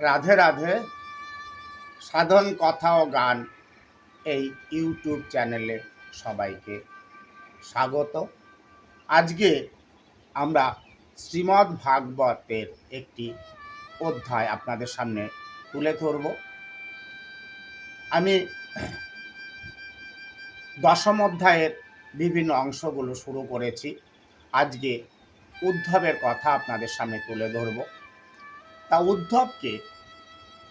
রাধে রাধে, সাধন, কথা ও গান এই ইউটিউব চ্যানেলে সবাইকে স্বাগত। আজকে আমরা শ্রীমদ্ ভাগবতের একটি অধ্যায় আপনাদের সামনে তুলে ধরব। আমি দশম অধ্যায়ের বিভিন্ন অংশগুলো শুরু করেছি। আজকে উদ্ধবের কথা আপনাদের সামনে তুলে ধরব। তা উদ্ধবকে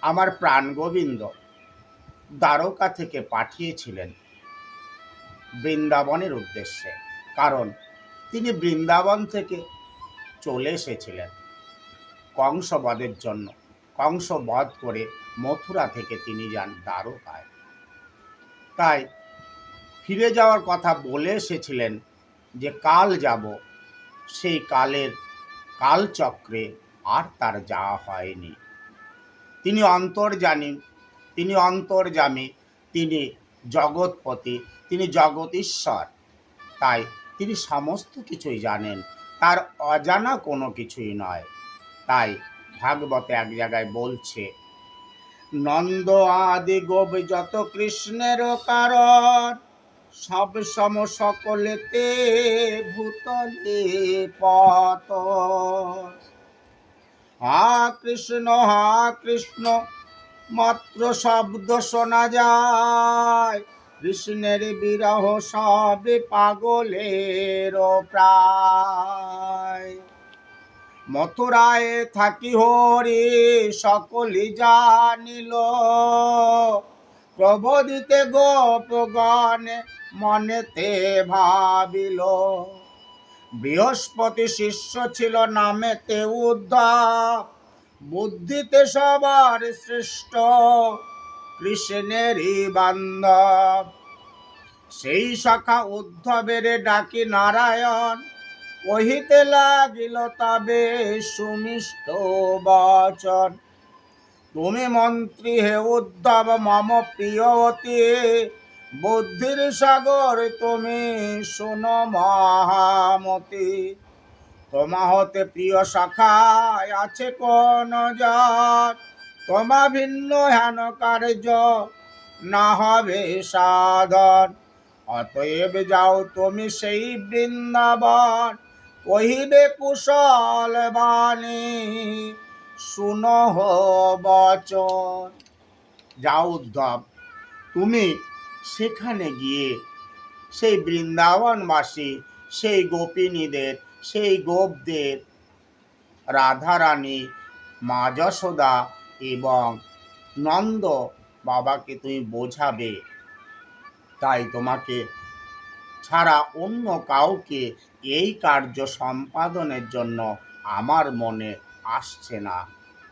আমার প্রাণ গোবিন্দ দ্বারকা থেকে পাঠিয়েছিলেন বৃন্দাবনের উদ্দেশ্যে। কারণ তিনি বৃন্দাবন থেকে চলে এসেছিলেন কংসবধের জন্য। কংসবধ করে মথুরা থেকে তিনি যান দ্বারকায়। তাই ফিরে যাওয়ার কথা বলে এসেছিলেন যে কাল যাব, সেই কালের কালচক্রে আর তার যাওয়া হয়নি। তিনি অন্তর্জানী তিনি অন্তর্জামী তিনি জগৎপতি, তিনি জগতীশ্বর তাই তিনি সমস্ত কিছুই জানেন, তার অজানা কোনো কিছুই নয়। তাই ভাগবতে এক জায়গায় বলছে, নন্দ আদি গোপ যত কৃষ্ণের কারণ, সব সম সকলেতে ভূতলে পত হা কৃষ্ণ হা কৃষ্ণ, মাত্র শব্দ শোনা যায়। কৃষ্ণের বিরহ সবে পাগলের প্রায়। মথুরায় থাকি হরি, সকলি জানিল। প্রবোধিতে গোপগণে মনেতে ভাবিল। বৃহস্পতি শিষ্য ছিল নামেতে উদ্ধব বুদ্ধিতে সবার শ্রেষ্ঠ কৃষ্ণেরই বান্ধব সেই শাখা উদ্ধবের ডাকি নারায়ণ, কহিতে লাগিল তবে সুমিষ্ট বচন। তুমি মন্ত্রী হে উদ্ধব, মম প্রিয়তী বুদ্ধির সাগর তুমি শোনো মহামতি। তোমা হতে প্রিয় শাখায় আছে কোন জাত। তোমা ভিন্ন হেন কার্য, না হবে সাধন। অতএব যাও তুমি সেই বৃন্দাবন, কহিবে কুশল বাণী। শুনহ বচন। যাও উদ্ধব, তুমি সেখানে গিয়ে সেই বৃন্দাবনবাসী সেই গোপিনীদের, সেই গোপদের রাধারানী মা যশোদা এবং নন্দ বাবাকে তুমি বোঝাবে। তাই তোমাকে ছাড়া অন্য কাউকে এই কার্য সম্পাদনের জন্য আমার মনে আসছে না।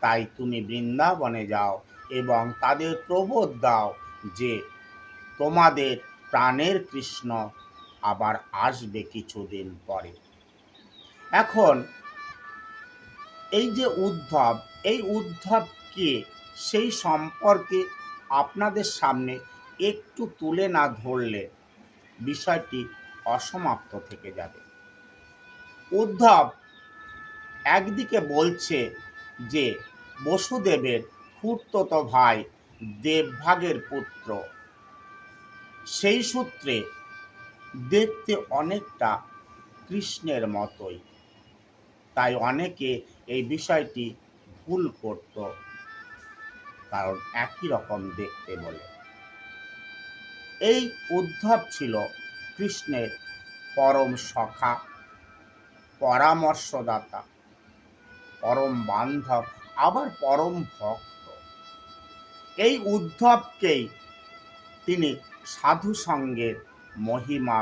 তাই তুমি বৃন্দাবনে যাও এবং তাদের প্রবোধ দাও যে তোমাদের প্রাণের কৃষ্ণ আবার আসবে কিছুদিন পরে। এখন এই যে উদ্ধব, এই উদ্ধবকে সেই সম্পর্কে আপনাদের সামনে একটু তুলে না ধরলে বিষয়টি অসমাপ্ত থেকে যাবে। উদ্ধব একদিকে বলছে যে, বসুদেবের খুর্তত ভাই দেবভাগের পুত্র সেই সূত্রে দেখতে অনেকটা কৃষ্ণের মতোই। তাই অনেকে এই বিষয়টি ভুল করত, কারণ একই রকম দেখতে বলে। এই উদ্ধব ছিল কৃষ্ণের পরম সখা, পরামর্শদাতা, পরম বান্ধব, আবার পরম ভক্ত। এই উদ্ধবকেই তিনি সাধু সঙ্গের মহিমা,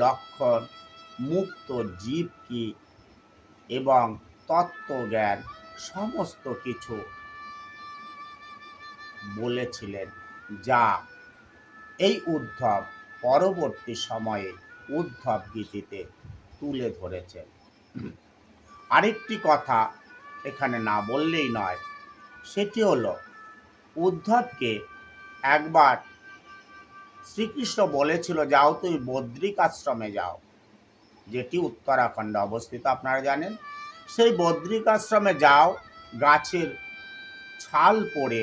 লক্ষণ, মুক্ত জীব কি এবং তত্ত্বজ্ঞান সমস্ত কিছু বলেছিলেন, যা এই উদ্ধব পরবর্তী সময়ে উদ্ধব গীতিতে তুলে ধরেছেন। আরেকটি কথা এখানে না বললেই নয়, সেটি হলো, উদ্ধবকে একবার শ্রীকৃষ্ণ বলেছিল, যাও তুমি বদ্রিক আশ্রমে যাও। যেটি উত্তরাখণ্ডে অবস্থিত, আপনারা জানেন। সেই বদ্রিক আশ্রমে যাও, গাছের ছাল পরে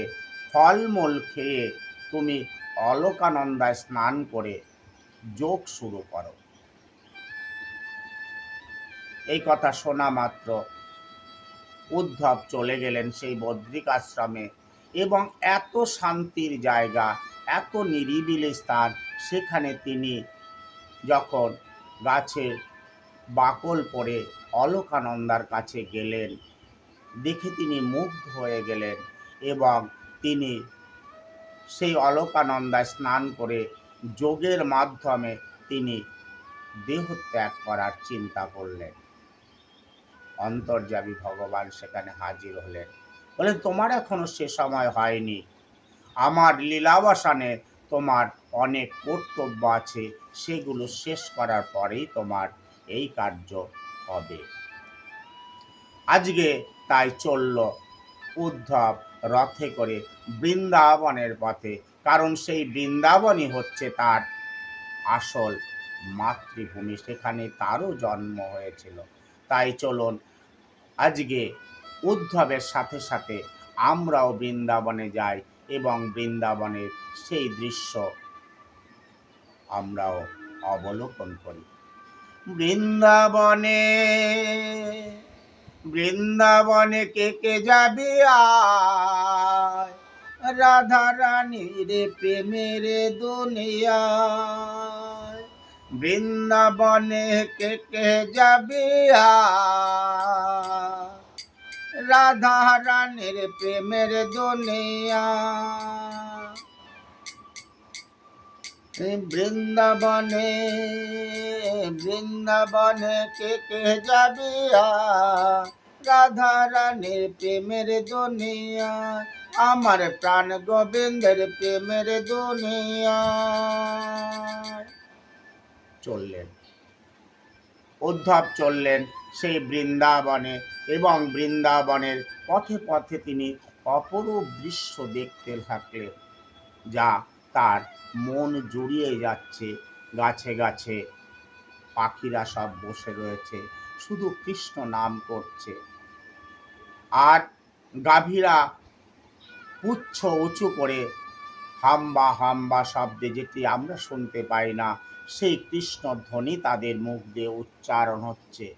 ফলমূল খেয়ে তুমি অলোকানন্দায় স্নান করে যোগ শুরু করো। এই কথা শোনা মাত্র উদ্ধব চলে গেলেন সেই বদ্রিক আশ্রমে এবং এত শান্তির জায়গা এত নিরিবিলি স্থান সেখানে তিনি যখন গাছের বাকল পরে অলোকানন্দার কাছে গেলেন, দেখে তিনি মুগ্ধ হয়ে গেলেন এবং তিনি সেই অলোকানন্দায় স্নান করে যোগের মাধ্যমে তিনি দেহ ত্যাগ করার চিন্তা করলেন। অন্তর্যামী ভগবান সেখানে হাজির হলেন। বলেন, তোমার এখনও সে সময় হয়নি। আমার লীলাবসানে তোমার অনেক কর্তব্য আছে, সেগুলো শেষ করার পরেই তোমার এই কার্য হবে। আজকে তাই চলল উদ্ধব রথে করে বৃন্দাবনের পথে, কারণ সেই বৃন্দাবনই হচ্ছে তার আসল মাতৃভূমি, সেখানে তারও জন্ম হয়েছিল। তাই চলুন আজকে উদ্ধবের সাথে সাথে আমরাও বৃন্দাবনে যাই। এবং বৃন্দাবনের সেই দৃশ্য আমরাও অবলোকন করি। বৃন্দাবনে বৃন্দাবনে কে কে যাবে রাধা রানীর প্রেমের দুনিয়ায় বৃন্দাবনে কে কে যাবে রাধা রানীর প্রেমের দুনিয়া। বৃন্দাবনে বৃন্দাবনে কে কে যাবে আয় রাধা রানীর প্রেমের দুনিয়া, আমার প্রাণ গোবিন্দের প্রেমের দুনিয়া। চললেন। উদ্ধব চললেন সেই বৃন্দাবনে এবং বৃন্দাবনের পথে পথে তিনি অপরূপ দৃশ্য দেখতে থাকলেন, যা তার মন জুড়িয়ে যাচ্ছে। গাছে গাছে পাখিরা সব বসে রয়েছে, শুধু কৃষ্ণ নাম করছে। আর গাভীরা পুচ্ছ উঁচু করে হাম্বা হাম্বা শব্দে যেটি আমরা শুনতে পাই না সেই কৃষ্ণ ধ্বনি তাদের মুখ দিয়ে উচ্চারণ হচ্ছে।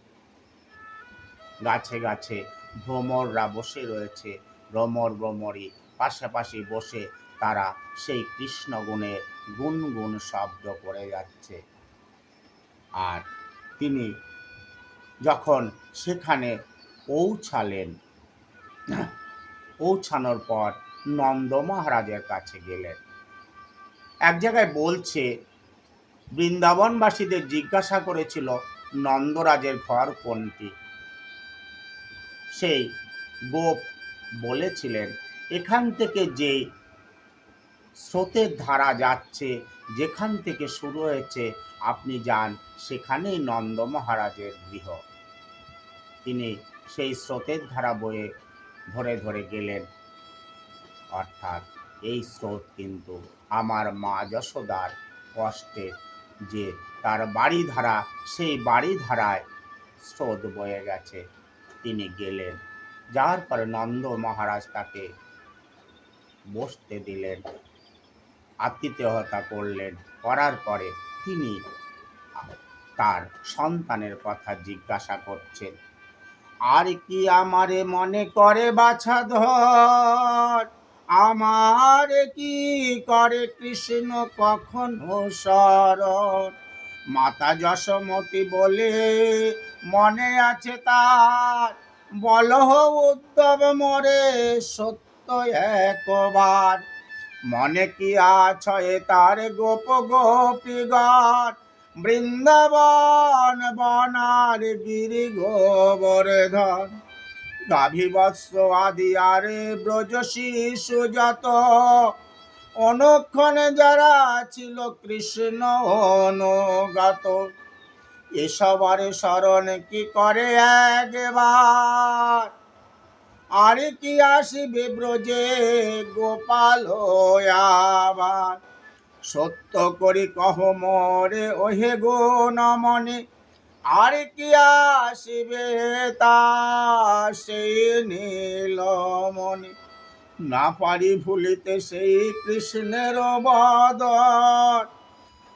গাছে গাছে ভ্রমররা বসে রয়েছে, ভ্রমর ভ্রমরই পাশাপাশি বসে তারা সেই কৃষ্ণ গুণের গুনগুন শব্দ করে যাচ্ছে। আর তিনি যখন সেখানে পৌঁছালেন, পৌঁছানোর পর নন্দ মহারাজের কাছে গেলেন। এক জায়গায় বলছে বৃন্দাবনবাসীদের জিজ্ঞাসা করেছিল নন্দরাজের ঘর কোনটি? সেই গোপ বলেছিলেন, এখান থেকে যে স্রোতের ধারা যাচ্ছে, যেখান থেকে শুরু হয়েছে, আপনি যান, সেখানেই নন্দ মহারাজের গৃহ। তিনি সেই স্রোতের ধারা বয়ে ধরে ধরে গেলেন। অর্থাৎ এই স্রোত কিন্তু আমার মা যশোদার কষ্টের যে তার বাড়ি ধারা সেই বাড়ি ধারায় স্রোত বয়ে গেছে। তিনি গেলেন, যার পরে নন্দ মহারাজ তাকে বসতে দিলেন, আতিথেয়তা করলেন। করার পরে তিনি তার সন্তানের কথা জিজ্ঞাসা করছেন, আর কি আমারে মনে করে বাছা ধর? আমার কি করে কৃষ্ণ কখনো শরণ? মাতা যশমতি বলে, মনে আছে তার। বল উদ্ধব মরে, সত্য একবার। মনে কি আছে তার গোপ গোপীগণ? বৃন্দাবন বনার গিরি গাভী বৎস আদি আরে ব্রজ শিশু যত। অনুক্ষণে যারা ছিল কৃষ্ণ অনুগত, এসবার স্মরণ কি করে একবার? আর কি আসিবে ব্রজে গোপাল আবার? সত্য করি কহ মরে, ওহে গো নমনে আর কি আসিবে তা সেই নীলমণি না পারি ভুলিতে সেই কৃষ্ণের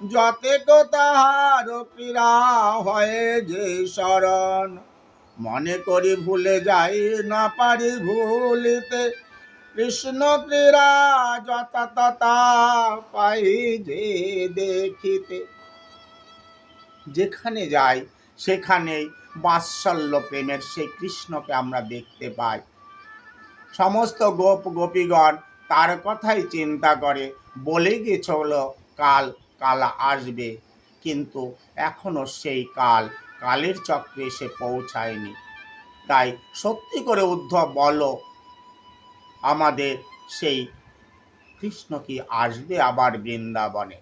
যতে তো তাহার ক্রীড়া হয় যে শরণ। মনে করি ভুলে যাই, না পারি ভুলিতে। কৃষ্ণ ক্রীড়া যথা তথা পাই যে দেখিতে। যেখানে যাই সেখানেই বাৎসল্য প্রেমের সেই কৃষ্ণকে আমরা দেখতে পাই। সমস্ত গোপ গোপীগণ তার কথাই চিন্তা করে, বলে গেছিল কাল কাল আসবে। কিন্তু এখনও সেই কাল, কালের চক্রে এসে পৌঁছায়নি। তাই সত্যি করে উদ্ধব বলো, আমাদের সেই কৃষ্ণ কি আসবে আবার বৃন্দাবনে?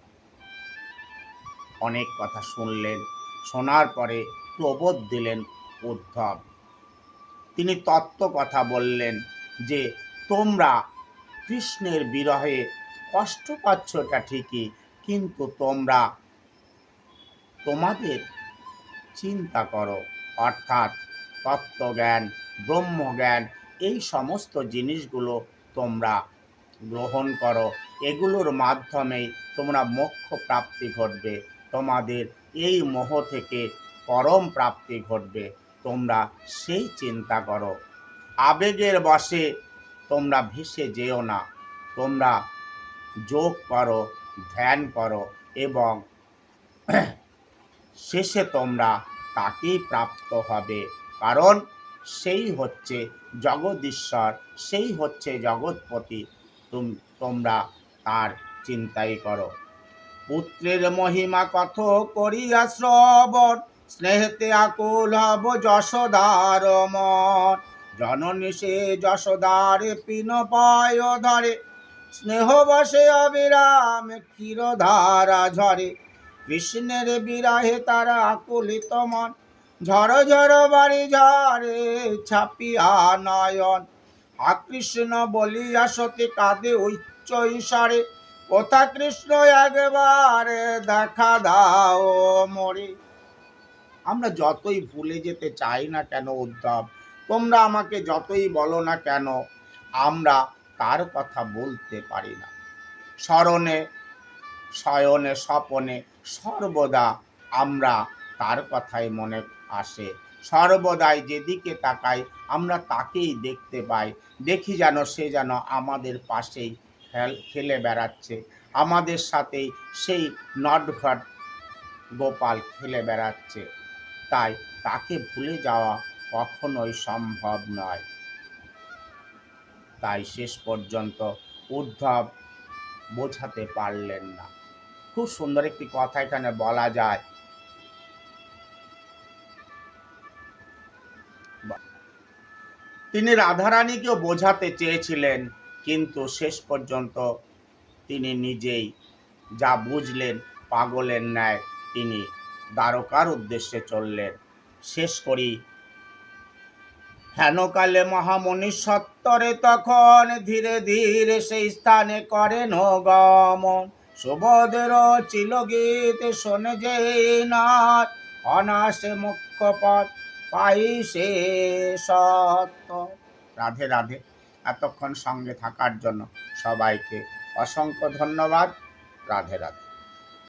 অনেক কথা শুনলেন। শোনার পরে প্রবোধ দিলেন উদ্ধব। তিনি তত্ত্ব কথা বললেন যে, তোমরা কৃষ্ণের বিরহে কষ্ট পাচ্ছ এটা ঠিকই, কিন্তু তোমরা তোমাদের চিন্তা করো। অর্থাৎ তত্ত্বজ্ঞান, ব্রহ্মজ্ঞান, এই সমস্ত জিনিসগুলো তোমরা গ্রহণ করো। এগুলোর মাধ্যমেই তোমরা মোক্ষ প্রাপ্তি ঘটবে। তোমাদের এই মোহ থেকে পরম প্রাপ্তি ঘটবে। তোমরা সেই চিন্তা করো। আবেগের বশে তোমরা ভেসে যেও না। তোমরা যোগ করো, ধ্যান করো এবং শেষে তোমরা তাকেই প্রাপ্ত হবে। কারণ সেই হচ্ছে জগদীশ্বর, সেই হচ্ছে জগৎপতি। তোমরা তার চিন্তাই করো। পুত্রের মহিমা কত করিয়া শ্রবণ, স্নেহেতে আকুল হব যশোদার মন। জননী সে যশোদারে পিন পায় ধরে, স্নেহ বসে অবিরাম ক্ষীরধারা ঝরে। কৃষ্ণের বিরাহে তারা আকুলিত মন, ঝর ঝর বাড়ি ঝরে ছাপিয়া নয়ন। আকৃষ্ণ বলিয়া সতী কাঁদে উচ্চ ইশারে কোথা কৃষ্ণ একবারে দেখা দাও মরে। আমরা যতই ভুলে যেতে চাই না কেন উদ্ধব, তোমরা আমাকে যতই বলো না কেন, আমরা তার কথা বলতে পারি না। স্মরণে, শয়নে, স্বপনে সর্বদা আমরা তার কথাই মনে আসে। সর্বদাই যেদিকে তাকাই, আমরা তাকেই দেখতে পাই। দেখি যেন সে যেন আমাদের পাশেই খেল বেড়াচ্ছে। আমাদের সাথেই সেই নটঘট গোপাল খেলে বেড়াচ্ছে। তাই তাকে ভুলে যাওয়া কখনোই সম্ভব নয়। তাই শেষ পর্যন্ত উদ্ধব বোঝাতে পারলেন না। খুব সুন্দর একটি কথা এখানে বলা যায়। তিনি রাধারানীকেও বোঝাতে চেয়েছিলেন। কিন্তু শেষ পর্যন্ত তিনি নিজেই যা বুঝলেন পাগলের ন্যায় তিনি দ্বারকার উদ্দেশ্যে চললেন। শেষ করি। হেনকালে মহামণি সত্তরে তখন ধীরে ধীরে সেই স্থানে করেন গমন সুবোধের চিলগীত শোনে যে নাথ অনাসে মুখ্য পথ পাই সে সত্য। রাধে রাধে। এতক্ষণ সঙ্গে থাকার জন্য সবাইকে অসংখ্য ধন্যবাদ। রাধে রাধে।